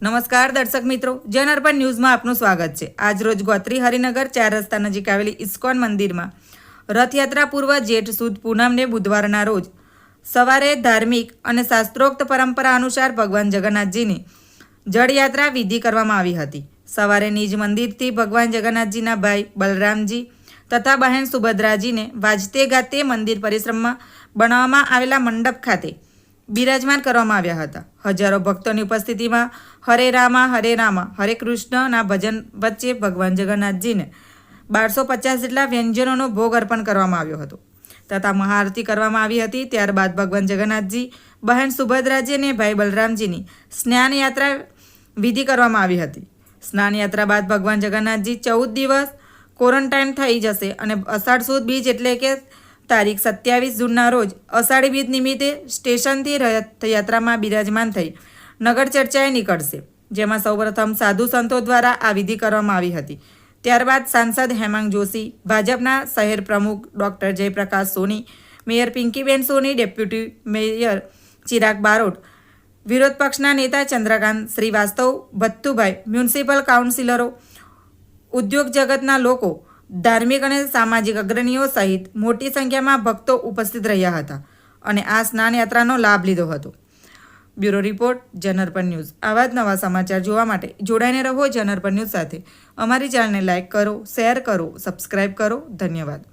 નમસ્કાર દર્શક મિત્રો જન ન્યૂઝમાં આપનું સ્વાગત છે. આજરોજ ગોત્રી હરિનગર ચાર રસ્તા નજીક આવેલી ઇસ્કોન મંદિરમાં રથયાત્રા પૂર્વ જેઠ સુદ પૂનમને બુધવારના રોજ સવારે ધાર્મિક અને શાસ્ત્રોક્ત પરંપરા અનુસાર ભગવાન જગન્નાથજીની જળયાત્રા વિધિ કરવામાં આવી હતી. સવારે નિજ મંદિરથી ભગવાન જગન્નાથજીના ભાઈ બલરામજી તથા બહેન સુભદ્રાજીને વાજતે ગાતે મંદિર પરિશ્રમમાં બનાવવામાં આવેલા મંડપ ખાતે બિરાજમાન કરવામાં આવ્યા હતા. હજારો ભક્તોની ઉપસ્થિતિમાં હરે રામા હરે રામા, હરે કૃષ્ણના ભજન વચ્ચે ભગવાન જગન્નાથજીને બારસો પચાસ જેટલા વ્યંજનોનો ભોગ અર્પણ કરવામાં આવ્યો હતો. તથા મહાઆરતી કરવામાં આવી હતી. ત્યારબાદ ભગવાન જગન્નાથજી, બહેન સુભદ્રાજી અને ભાઈ બલરામજીની સ્નાન યાત્રા વિધિ કરવામાં આવી હતી. સ્નાન યાત્રા બાદ ભગવાન જગન્નાથજી ચૌદ દિવસ ક્વોરન્ટાઇન થઈ જશે અને અષાઢ સુદ બીજ એટલે કે તારીખ સત્યાવીસ જૂનના રોજ અષાઢી બીજ નિમિત્તે સ્ટેશનથી રથયાત્રામાં બિરાજમાન થઈ નગર ચર્ચાએ નીકળશે, જેમાં સૌપ્રથમ સાધુ સંતો દ્વારા આ વિધિ કરવામાં આવી હતી. ત્યારબાદ સાંસદ હેમાંગ જોશી, ભાજપના શહેર પ્રમુખ doctor Jayprakash Soni, mayor Pinkiben Soni, deputy mayor Chirag Barot, વિરોધ પક્ષના નેતા ચંદ્રકાંત શ્રીવાસ્તવ ભત્તુભાઈ મ્યુનિસિપલ કાઉન્સિલરો, ઉદ્યોગ જગતના લોકો ધાર્મિક અને સામાજિક અગ્રણીઓ સહિત મોટી સંખ્યામાં ભક્તો ઉપસ્થિત રહ્યા હતા અને આ સ્નાન યાત્રાનો લાભ લીધો હતો. બ્યુરો રિપોર્ટ, જનરપન ન્યૂઝ. આવા જ નવા સમાચાર જોવા માટે જોડાઈને રહો જનરપન ન્યૂઝ સાથે. અમારી ચેનલને લાઇક કરો, શેર કરો, સબસ્ક્રાઇબ કરો. ધન્યવાદ.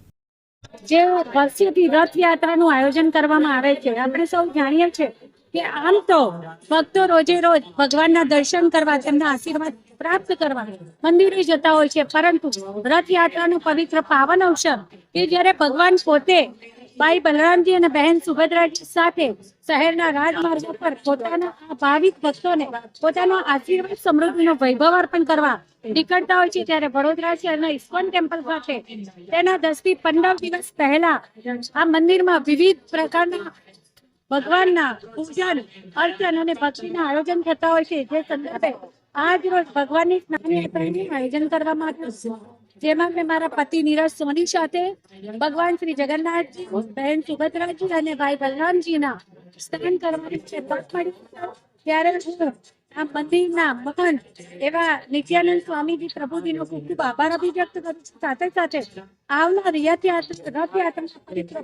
જે વર્ષોથી રથયાત્રાનું આયોજન કરવામાં આવે છે, આપણે સૌ જાણીએ છીએ. કે આમ તો ભક્તો રોજે રોજ ભગવાનના દર્શન કરવા, તેમના આશીર્વાદ પ્રાપ્ત કરવા મંદિરે જતા હોય છે. પરંતુ રથયાત્રાનું પવિત્ર પાવન અવસર કે જ્યારે ભગવાન પોતે ભાઈ બલરામજી અને બહેન સુભદ્રાજી સાથે શહેરના રાજમાર્ગો પર પોતાના આ ભાવિક ભક્તોને પોતાનો આશીર્વાદ સમૃદ્ધિનો વૈભવ અર્પણ કરવા નીકળતા હોય છે. ત્યારે વડોદરા શહેરના ઇસ્કોન ટેમ્પલ સાથે તેના દસથી પંદર દિવસ પહેલા આ મંદિરમાં વિવિધ પ્રકારના ભગવાનના પૂજન, અર્ચન અને ભક્તિના આયોજન થતા હોય છે. જે સંદર્ભે આજ રોજ ભગવાનની સ્નાન યાત્રાનું આયોજન કરવામાં આવ્યું છે. જેમાં મેં મારા પતિ નીરજ સોની સાથે ભગવાન શ્રી જગન્નાથજી, બહેન સુભદ્રાજી અને ભાઈ બલરામજીના સ્નાન કરવાની છે ત્યારે આ મંદિરના મહંત એવા નિત્યાનંદ સ્વામીજી પ્રભુજીનો ખૂબ ખૂબ આભાર અભિવ્યક્ત કરું છું. સાથે સાથે આવનાર રથયાત્રા